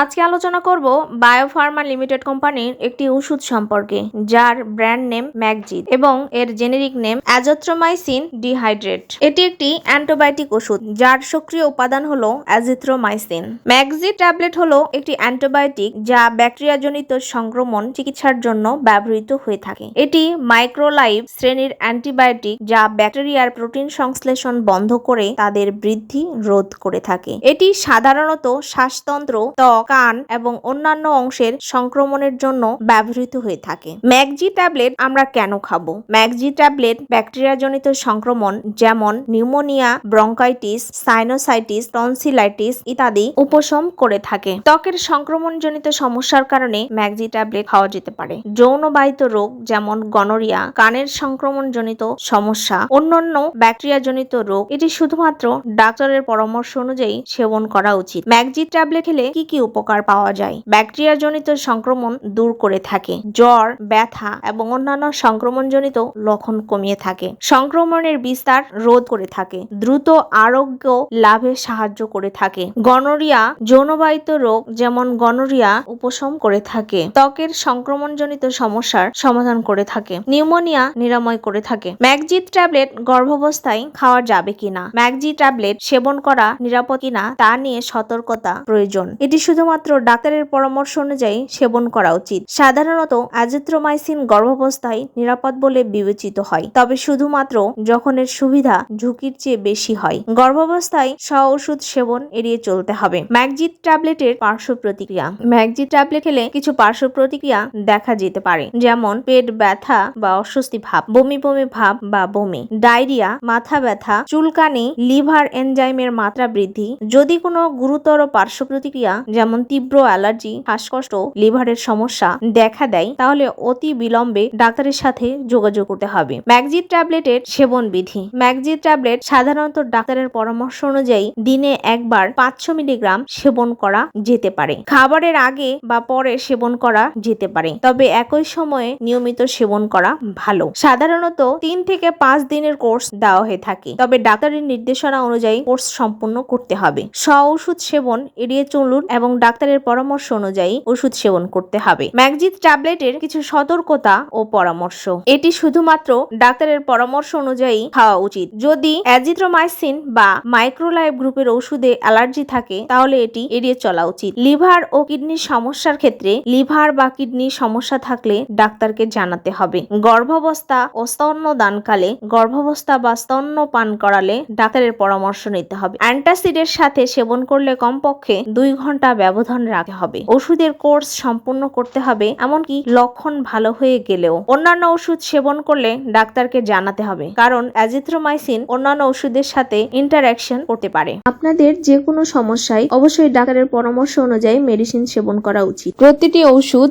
আজকে আলোচনা করব বায়োফার্মা লিমিটেড কোম্পানির একটি ওষুধ সম্পর্কে, যার ব্র্যান্ড নেম ম্যাকজিট এবং এর জেনেরিক নেম অ্যাজথ্রোমাইসিন ডিহাইড্রেট। এটি একটি অ্যান্টিবায়োটিক ওষুধ, যার সক্রিয় উপাদান হলো অ্যাজিথ্রোমাইসিন। ম্যাকজিট ট্যাবলেট হলো একটি অ্যান্টিবায়োটিক যা ব্যাকটেরিয়াজনিত সংক্রমণ চিকিৎসার জন্য ব্যবহৃত হয়ে থাকে। এটি মাইক্রোলাইভ শ্রেণির অ্যান্টিবায়োটিক যা ব্যাকটেরিয়ার প্রোটিন সংশ্লেষণ বন্ধ করে তাদের বৃদ্ধি রোধ করে থাকে। এটি সাধারণত শ্বাসতন্ত্র, ত্বক কান এবং অন্যান্য অংশের সংক্রমণের জন্য ব্যবহৃত হয়ে থাকে। ম্যাগজি ট্যাবলেট আমরা কেন খাব? ম্যাগজি ট্যাবলেট ব্যাকটেরিয়াজনিত সংক্রমণ যেমন নিউমোনিয়া, ব্রঙ্কাইটিস, সাইনোসাইটিস, টনসিলাইটিস ইত্যাদি উপশম করে থাকে। ত্বকের সংক্রমণজনিত সমস্যার কারণে ম্যাগজি ট্যাবলেট খাওয়া যেতে পারে। যৌনবাহিত রোগ যেমন গনোরিয়া, কানের সংক্রমণজনিত সমস্যা, অন্যান্য ব্যাকটেরিয়াজনিত রোগ, এটি শুধুমাত্র ডাক্তারের পরামর্শ অনুযায়ী সেবন করা উচিত। ম্যাগজি ট্যাবলেট খেলে কি কি উপকার পাওয়া যায়। ব্যাকটেরিয়াজনিত সংক্রমণ দূর করে থাকে। জ্বর, ব্যথা এবং অন্যান্য সংক্রমণজনিত লক্ষণ কমিয়ে থাকে। সংক্রমণের বিস্তার রোধ করে থাকে। দ্রুত আরোগ্য লাভে সাহায্য করে থাকে। গনোরিয়া, যৌনবাহিত রোগ যেমন গনোরিয়া উপশম করে থাকে। ত্বকের সংক্রমণজনিত সমস্যার সমাধান করে থাকে। নিউমোনিয়া নিরাময় করে থাকে। ম্যাগজিট ট্যাবলেট গর্ভাবস্থায় খাওয়া যাবে কিনা? ম্যাগজি ট্যাবলেট সেবন করা নিরাপদ কিনা তা নিয়ে সতর্কতা প্রয়োজন। এটি শুধুমাত্র ডাক্তারের পরামর্শ অনুযায়ী সেবন করা উচিত। সাধারণত অ্যাজিথ্রোমাইসিন গর্ভাবস্থায় নিরাপদ বলে বিবেচিত হয়, তবে শুধুমাত্র যখন এর সুবিধা ঝুঁকির চেয়ে বেশি হয়। গর্ভাবস্থায় স্ব ওষুধ সেবন এড়িয়ে চলতে হবে। ম্যাগজিট ট্যাবলেটের পার্শ্ব প্রতিক্রিয়া। ম্যাগজিট ট্যাবলেট খেলে কিছু পার্শ্ব প্রতিক্রিয়া দেখা যেতে পারে, যেমন পেট ব্যথা বা অস্বস্তি ভাব, বমি বমি ভাব বা বমি, ডায়রিয়া, মাথা ব্যথা, চুলকানি, লিভার এনজাইমের মাত্রা বৃদ্ধি। যদি কোনো গুরুতর পার্শ্ব প্রতিক্রিয়া, যেমন তীব্র অ্যালার্জি, শ্বাসকষ্ট, লিভারের সমস্যা দেখা দেয়, তাহলে অতি বিলম্বে ডাক্তারের সাথে যোগাযোগ করতে হবে। ম্যাগজিট ট্যাবলেটের সেবন বিধি ম্যাগজিট ট্যাবলেট সাধারণত ডাক্তারের পরামর্শ অনুযায়ী দিনে একবার পাঁচশো মিলিগ্রাম সেবন করা যেতে পারে। খাবারের আগে বা পরে সেবন করা যেতে পারে, তবে একই সময়ে নিয়মিত সেবন করা ভালো। সাধারণত তিন থেকে পাঁচ দিনের কোর্স দেওয়া হয়ে থাকে, তবে ডাক্তারের নির্দেশনা অনুযায়ী কোর্স সম্পূর্ণ করতে হবে। স্ব ওষুধ সেবন, এড়িয়ে চলুন এবং ডাক্তারের পরামর্শ অনুযায়ী ওষুধ সেবন করতে হবে। ম্যাগজিট ট্যাবলেটের কিছু সতর্কতা ও পরামর্শ। এটি শুধুমাত্র ডাক্তারের পরামর্শ অনুযায়ী খাওয়া উচিত। যদি অ্যাজিথ্রোমাইসিন বা মাইক্রোলাইভ গ্রুপের ওষুধে অ্যালার্জি থাকে, তাহলে এটি এড়িয়ে চলা উচিত। লিভার ও কিডনির সমস্যার ক্ষেত্রে লিভার বা কিডনির সমস্যা থাকলে ডাক্তারকে জানাতে হবে। গর্ভাবস্থা ও স্তন্য দানকালে গর্ভাবস্থা বা স্তন্য পান করালে ডাক্তারের পরামর্শ নিতে হবে। অ্যান্টাসিডের সাথে সেবন করলে কমপক্ষে দুই ঘণ্টা ব্যবধান রাখতে হবে। ওষুধের কোর্স সম্পূর্ণ করতে হবে এমনকি লক্ষণ ভালো হয়ে গেলেও। অন্যান্য ওষুধ সেবন করলে ডাক্তারকে জানাতে হবে কারণ অ্যাজিথ্রোমাইসিন অন্যান্য ওষুধের সাথে ইন্টারাকশন করতে পারে। আপনাদের যে কোনো সমস্যায় অবশ্যই ডাক্তারের পরামর্শ অনুযায়ী মেডিসিন সেবন করা উচিত। প্রতিটি ওষুধ